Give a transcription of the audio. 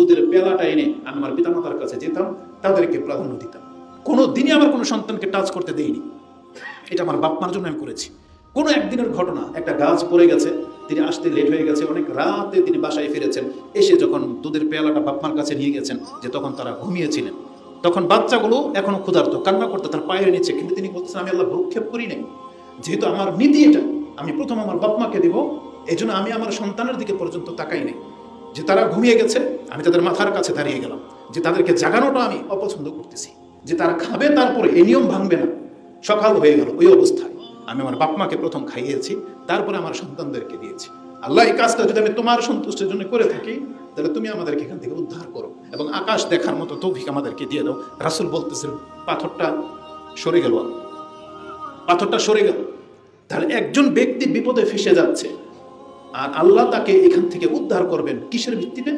দুধের পেলাটা এনে আমি আমার পিতামাতার কাছে যেতাম, তাদেরকে প্রাধান্য দিতাম। কোনো দিনই আমার কোনো সন্তানকে টাচ করতে দেইনি। এটা আমার বাপ মার জন্য আমি করেছি। কোনো একদিনের ঘটনা, একটা গাছ পড়ে গেছে, তিনি আসতে লেট হয়ে গেছে, অনেক রাতে তিনি বাসায় ফিরেছেন। এসে যখন দুধের পেয়ালাটা বাপমার কাছে নিয়ে গেছেন, যে তখন তারা ঘুমিয়েছিলেন। তখন বাচ্চাগুলো এখনও ক্ষুধার্ত, কান্না করতে তার পায়ের নিচে, কিন্তু তিনি বলতেছেন, আমি আল্লাহ ভ্রুক্ষেপ করি নাই। যেহেতু আমার নীতি এটা, আমি প্রথম আমার বাপমাকে দেব এই আমি আমার সন্তানের দিকে পর্যন্ত তাকাই নাই। যে তারা ঘুমিয়ে গেছে, আমি তাদের মাথার কাছে দাঁড়িয়ে গেলাম। যে তাদেরকে জাগানোটা আমি অপছন্দ করতেছি। যে তারা খাবে, তারপরে এই নিয়ম ভাঙবে না। সকাল হয়ে গেল ওই অবস্থায়। আমি আমার বাপ মাকে প্রথম খাইয়েছি, তারপরে আমার সন্তানদেরকে দিয়েছি। আল্লাহ এই কাজটা যদি আমি তোমার সন্তুষ্টের জন্য করে থাকি, তাহলে তুমি আমাদেরকে এখান থেকে উদ্ধার করো এবং আকাশ দেখার মতো তৌফিক আমাদেরকে দিয়ে দাও। রাসুল বলতেছেন, পাথরটা সরে গেল। পাথরটা সরে গেল। তাহলে একজন ব্যক্তি বিপদে ফেসে যাচ্ছে। আর আল্লাহ তাকে এখান থেকে উদ্ধার করবেন। কিসের ভিত্তিতে?